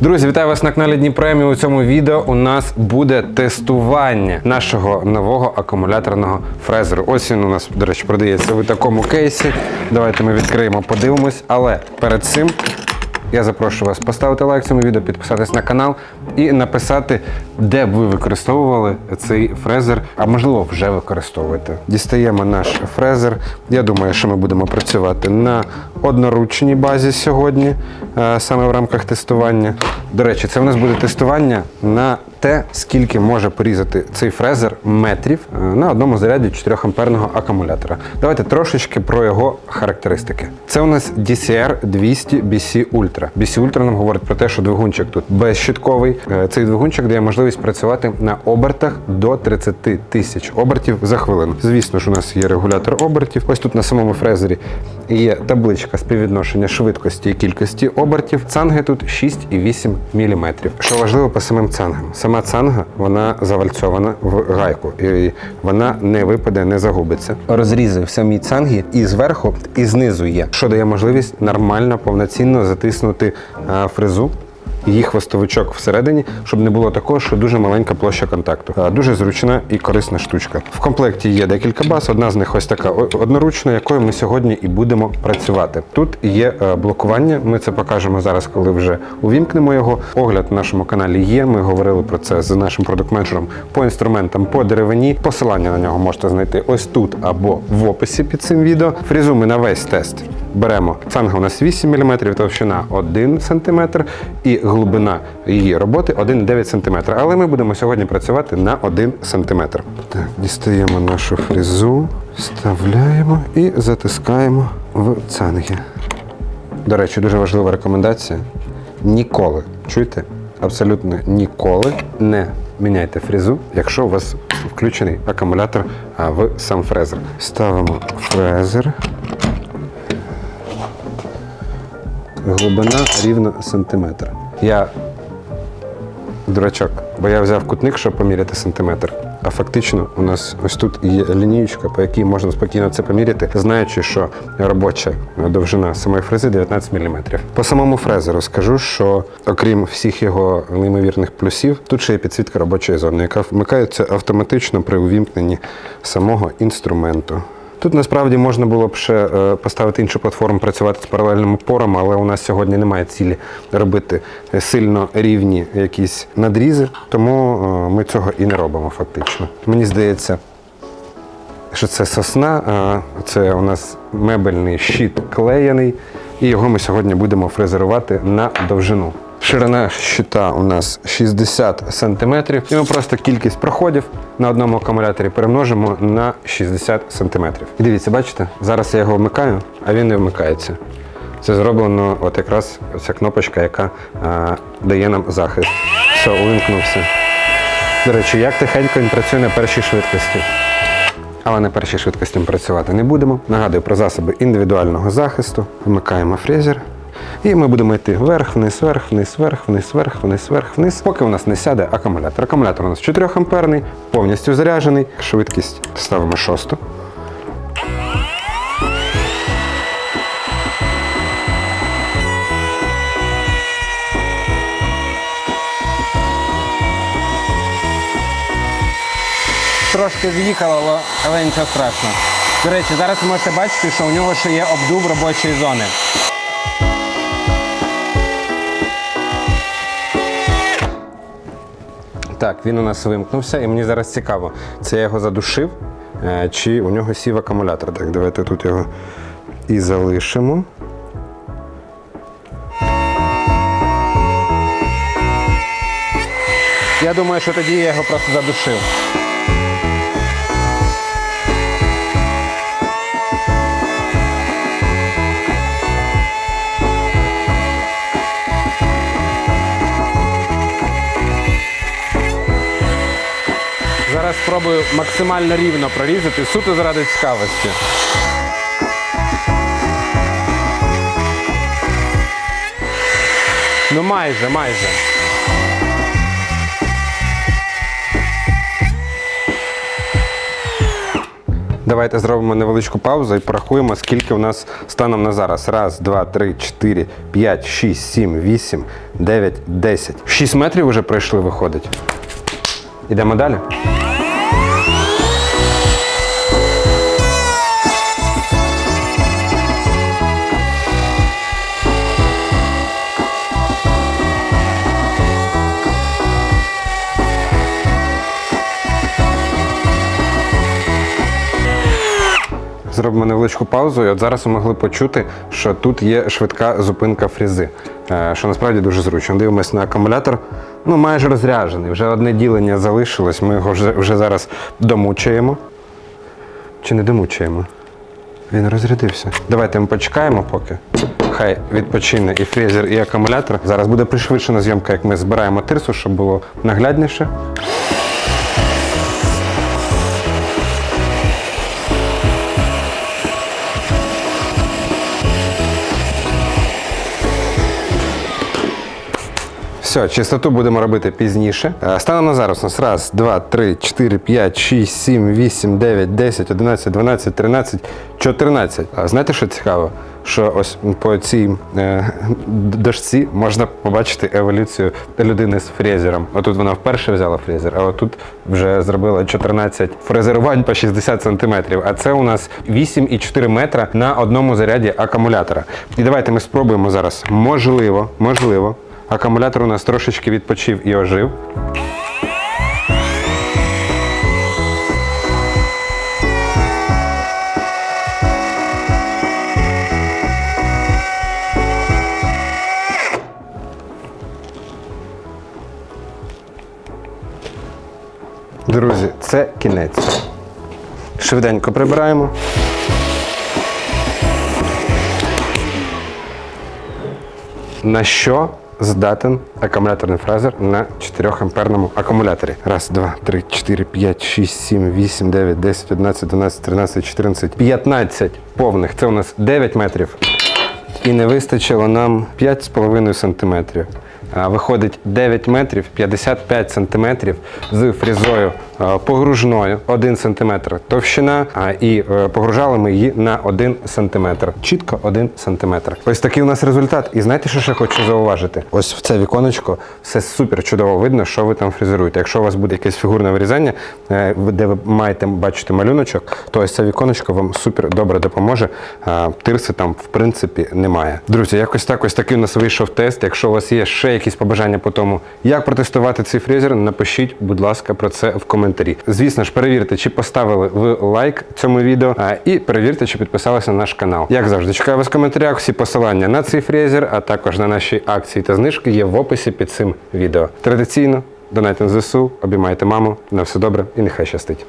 Друзі, вітаю вас на каналі Дніпремі. У цьому відео у нас буде тестування нашого нового акумуляторного фрезеру. Ось він у нас, до речі, продається в такому кейсі. Давайте ми відкриємо, подивимось. Але перед цим я запрошую вас поставити лайк цьому відео, підписатись на канал і написати, де б ви використовували цей фрезер, а можливо вже використовуєте. Дістаємо наш фрезер. Я думаю, що ми будемо працювати на одноручній базі сьогодні, е, саме в рамках тестування. До речі, це в нас буде тестування на те, скільки може порізати цей фрезер метрів е, на одному заряді 4 амперного акумулятора. Давайте трошечки про його характеристики. Це у нас DCR 200 BC Ultra. BC Ultra нам говорить про те, що двигунчик тут безщитковий. Е, Цей двигунчик дає можливість працювати на обертах до 30 тисяч обертів за хвилину. Звісно ж, у нас є регулятор обертів. Ось тут на самому фрезері є табличка співвідношення швидкості і кількості обертів. Цанги тут 6,8 мм. Що важливо по самим цангам? Сама цанга вона завальцьована в гайку, і вона не випаде, не загубиться. Розрізи в самій цангі і зверху, і знизу є, що дає можливість нормально, повноцінно затиснути а, фрезу її хвостовичок всередині, щоб не було такого, що дуже маленька площа контакту. Дуже зручна і корисна штучка. В комплекті є декілька баз. Одна з них ось така одноручна, якою ми сьогодні і будемо працювати. Тут є е, блокування. Ми це покажемо зараз, коли вже увімкнемо його. Огляд на нашому каналі є. Ми говорили про це з нашим продукт-менеджером по інструментам по деревині. Посилання на нього можете знайти ось тут або в описі під цим відео. Фрізу ми на весь тест беремо. Цанга у нас 8 мм, товщина 1 см і її роботи 1,9 см. Але ми будемо сьогодні працювати на 1 см. Так, дістаємо нашу фрезу, вставляємо і затискаємо в цанги. До речі, дуже важлива рекомендація. Ніколи, чуєте? Абсолютно ніколи не міняйте фрезу, якщо у вас включений акумулятор в сам фрезер. Ставимо фрезер. Глибина рівно сантиметр. Я дурачок, бо я взяв кутник, щоб поміряти сантиметр. А фактично у нас ось тут є лінієчка, по якій можна спокійно це поміряти, знаючи, що робоча довжина самої фрези 19 мм. По самому фрезеру скажу, що окрім всіх його неймовірних плюсів, тут ще є підсвітка робочої зони, яка вмикається автоматично при увімкненні самого інструменту. Тут насправді можна було б ще е, поставити іншу платформу, працювати з паралельними порами, але у нас сьогодні немає цілі робити сильно рівні якісь надрізи, тому е, ми цього і не робимо фактично. Мені здається, що це сосна, це у нас мебельний щит клеєний, і його ми сьогодні будемо фрезерувати на довжину. Ширина щита у нас 60 см, і ми просто кількість проходів на одному акумуляторі перемножимо на 60 см. І дивіться, бачите, зараз я його вмикаю, а він не вмикається. Це зроблено от якраз ця кнопочка, яка а, дає нам захист. Все, увімкнувся. До речі, як тихенько він працює на першій швидкості. Але на першій швидкості ми працювати не будемо. Нагадую про засоби індивідуального захисту. Вмикаємо фрезер. І ми будемо йти вверх, вниз, вверх, вниз, вверх, вниз, вверх, вниз, вверх, вниз, поки у нас не сяде акумулятор. Акумулятор у нас 4 амперний, повністю заряджений. Швидкість ставимо шосту. Трошки з'їхало, але нічого страшного. До речі, зараз ви можете бачити, що у нього ще є обдув робочої зони. Так, він у нас вимкнувся, і мені зараз цікаво, це я його задушив, е, чи у нього сів акумулятор. Так, давайте тут його і залишимо. Я думаю, що тоді я його просто задушив. Зараз спробую максимально рівно прорізати суто заради цікавості. Ну майже, майже. Давайте зробимо невеличку паузу і порахуємо, скільки у нас станом на зараз. Раз, два, три, чотири, п'ять, шість, сім, вісім, дев'ять, десять. Шість метрів вже пройшли, виходить. Ідемо далі. Зробимо невеличку паузу, і от зараз ви могли почути, що тут є швидка зупинка фрізи, е, що насправді дуже зручно. Дивимось на акумулятор, ну майже розряджений. Вже одне ділення залишилось. Ми його вже, вже зараз домучуємо. Чи не домучуємо? Він розрядився. Давайте ми почекаємо поки. Хай відпочине і фрезер, і акумулятор. Зараз буде пришвидшена зйомка, як ми збираємо тирсу, щоб було наглядніше. Все, чистоту будемо робити пізніше. Е, Станом на зараз у нас два, три, чотири, п'ять, шість, сім, вісім, дев'ять, десять, одинадцять, дванадцять, тринадцять, чотирнадцять. А знаєте, що цікаво? Що ось по цій е, дошці можна побачити еволюцію людини з фрезером. Отут вона вперше взяла фрезер, а отут вже зробила 14 фрезерувань по 60 сантиметрів. А це у нас 8,4 метра на одному заряді акумулятора. І давайте ми спробуємо зараз. Можливо, можливо. Акумулятор у нас трошечки відпочив і ожив. Друзі, це кінець. Швиденько прибираємо. На що здатен акумуляторний фрезер на 4 амперному акумуляторі? Раз, два, три, чотири, п'ять, шість, сім, вісім, дев'ять, десять, одинадцять, дванадцять, тринадцять, чотирнадцять, п'ятнадцять повних. Це у нас 9 метрів. І не вистачило нам 5,5 сантиметрів. А, Виходить 9 метрів 55 сантиметрів з фрізою погружною 1 сантиметр товщина, і е, погружали ми її на 1 сантиметр. Чітко 1 сантиметр. Ось такий у нас результат. І знаєте, що ще хочу зауважити? Ось в це віконечко все супер чудово видно, що ви там фрезеруєте. Якщо у вас буде якесь фігурне вирізання, е, де ви маєте бачити малюночок, то ось це віконечко вам супер добре допоможе. Тирси там в принципі немає. Друзі, якось так ось такий у нас вийшов тест. Якщо у вас є ще якісь побажання по тому, як протестувати цей фрезер, напишіть, будь ласка, про це в коментарі. Звісно ж, перевірте, чи поставили ви лайк цьому відео, а, і перевірте, чи підписалися на наш канал. Як завжди, чекаю вас в коментарях. Всі посилання на цей фрезер, а також на наші акції та знижки є в описі під цим відео. Традиційно донайте на ЗСУ, обіймайте маму. На все добре і нехай щастить.